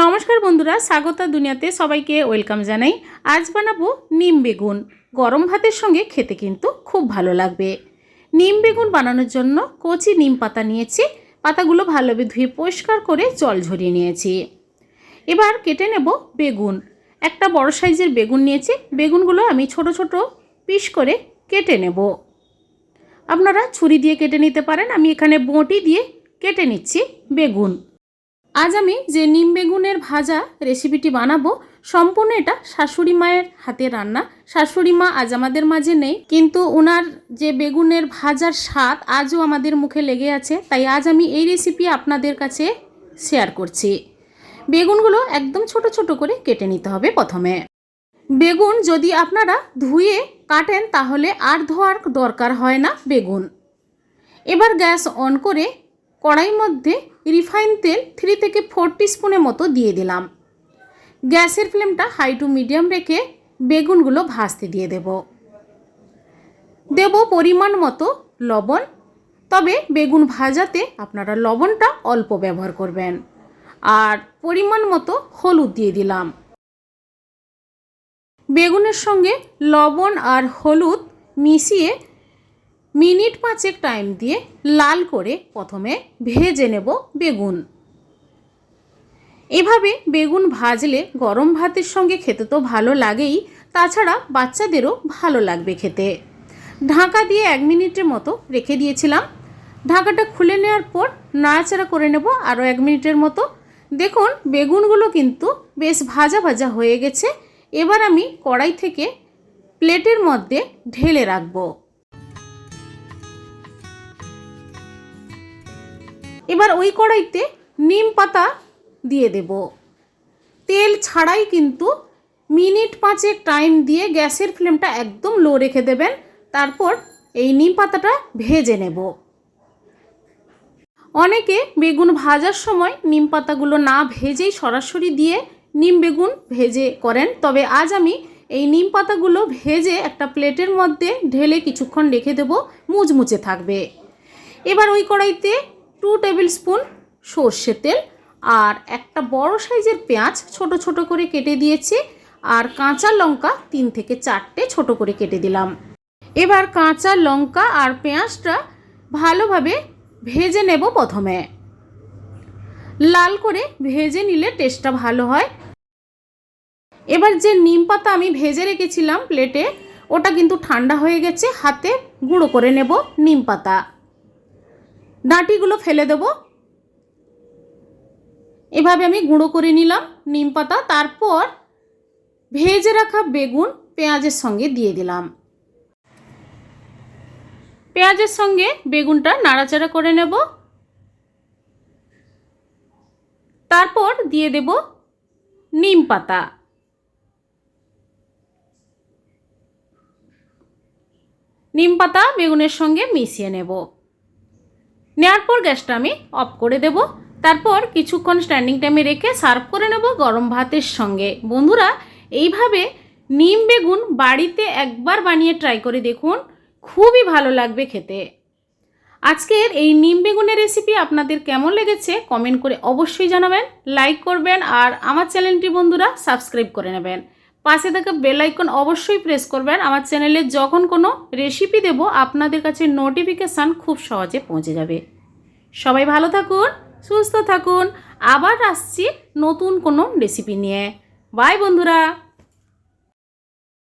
নমস্কার বন্ধুরা, স্বাগতা দুনিয়াতে সবাইকে ওয়েলকাম জানাই। আজ বানাবো নিম বেগুন। গরম ভাতের সঙ্গে খেতে কিন্তু খুব ভালো লাগবে। নিম বেগুন বানানোর জন্য কচি নিম পাতা নিয়েছি, পাতাগুলো ভালোভাবে ধুয়ে পরিষ্কার করে জল ঝরিয়ে নিয়েছি। এবার কেটে নেব বেগুন। একটা বড় সাইজের বেগুন নিয়েছি, বেগুনগুলো আমি ছোট ছোট পিস করে কেটে নেব। আপনারা ছুরি দিয়ে কেটে নিতে পারেন, আমি এখানে বঁটি দিয়ে কেটে নিচ্ছি বেগুন। আজ আমি যে নিম বেগুনের ভাজা রেসিপিটি বানাবো, সম্পূর্ণ এটা শাশুড়ি মায়ের হাতে রান্না। শাশুড়ি মা আজ আমাদের মাঝে নেই, কিন্তু ওনার যে বেগুনের ভাজার স্বাদ আজও আমাদের মুখে লেগে আছে, তাই আজ আমি এই রেসিপি আপনাদের কাছে শেয়ার করছি। বেগুনগুলো একদম ছোট ছোট করে কেটে নিতে হবে প্রথমে। বেগুন যদি আপনারা ধুয়ে কাটেন, তাহলে আর ধোয়ার দরকার হয় না বেগুন। এবার গ্যাস অন করে কড়াইর মধ্যে রিফাইন তেল থ্রি থেকে ফোর স্পুনের মতো দিয়ে দিলাম। গ্যাসের ফ্লেমটা হাই টু মিডিয়াম রেখে বেগুনগুলো ভাজতে দিয়ে দেব। দেব পরিমাণ মতো লবণ। তবে বেগুন ভাজাতে আপনারা লবণটা অল্প ব্যবহার করবেন। আর পরিমাণ মতো হলুদ দিয়ে দিলাম। বেগুনের সঙ্গে লবণ আর হলুদ মিশিয়ে মিনিট পাঁচেক টাইম দিয়ে লাল করে প্রথমে ভেজে নেব বেগুন। এভাবে বেগুন ভাজলে গরম ভাতের সঙ্গে খেতে তো ভালো লাগেই, তাছাড়া বাচ্চাদেরও ভালো লাগবে খেতে। ঢাকা দিয়ে এক মিনিটের মতো রেখে দিয়েছিলাম। ঢাকাটা খুলে নেওয়ার পর নাড়াচাড়া করে নেব আরও এক মিনিটের মতো। দেখুন, বেগুনগুলো কিন্তু বেশ ভাজা ভাজা হয়ে গেছে। এবার আমি কড়াই থেকে প্লেটের মধ্যে ঢেলে রাখব। এবার ওই কড়াইতে নিম পাতা দিয়ে দেব। তেল ছাড়াই কিন্তু মিনিট পাঁচেক টাইম দিয়ে গ্যাসের ফ্লেমটা একদম লো রেখে দেবেন, তারপর এই নিম পাতাটা ভেজে নেব। অনেকে বেগুন ভাজার সময় নিম পাতাগুলো না ভেজেই সরাসরি দিয়ে নিম বেগুন ভেজে করেন, তবে আজ আমি এই নিম পাতাগুলো ভেজে একটা প্লেটের মধ্যে ঢেলে কিছুক্ষণ রেখে দেব, মুচমুচে থাকবে। এবার ওই কড়াইতে টু টেবিল স্পুন সর্ষে তেল আর একটা বড় সাইজের পেঁয়াজ ছোট ছোট করে কেটে দিয়েছি আর কাঁচা লঙ্কা তিন থেকে চারটে ছোট করে কেটে দিলাম। এবার কাঁচা লঙ্কা আর পেঁয়াজটা ভালোভাবে ভেজে নেব প্রথমে। লাল করে ভেজে নিলে টেস্টটা ভালো হয়। এবার যে নিম পাতা আমি ভেজে রেখেছিলাম প্লেটে, ওটা কিন্তু ঠান্ডা হয়ে গেছে, হাতে গুঁড়ো করে নেব নিম পাতা। ডাঁটিগুলো ফেলে দেব। এভাবে আমি গুঁড়ো করে নিলাম নিম পাতা, তারপর ভেজে রাখা বেগুন পেঁয়াজের সঙ্গে দিয়ে দিলাম। পেঁয়াজের সঙ্গে বেগুনটা নাড়াচাড়া করে নেব। তারপর দিয়ে দেব নিম পাতা। নিম পাতা বেগুনের সঙ্গে মিশিয়ে নেব। নেওয়ার পর গ্যাসটা আমি অফ করে দেব। তারপর কিছুক্ষণ স্ট্যান্ডিং টাইমে রেখে সার্ভ করে নেব গরম ভাতের সঙ্গে। বন্ধুরা, এইভাবে নিম বেগুন বাড়িতে একবার বানিয়ে ট্রাই করে দেখুন, খুবই ভালো লাগবে খেতে। আজকের এই নিম বেগুনের রেসিপি আপনাদের কেমন লেগেছে কমেন্ট করে অবশ্যই জানাবেন লাইক করবেন আর আমার চ্যানেলটি বন্ধুরা সাবস্ক্রাইব করে নেবেন। পাশে থাকা বেল আইকন অবশ্যই প্রেস করবেন। আমার চ্যানেলে যখন কোনো রেসিপি দেব, আপনাদের কাছে নোটিফিকেশান খুব সহজে পৌঁছে যাবে। সবাই ভালো থাকুন, সুস্থ থাকুন। আবার আসছি নতুন কোনো রেসিপি নিয়ে। বাই বন্ধুরা।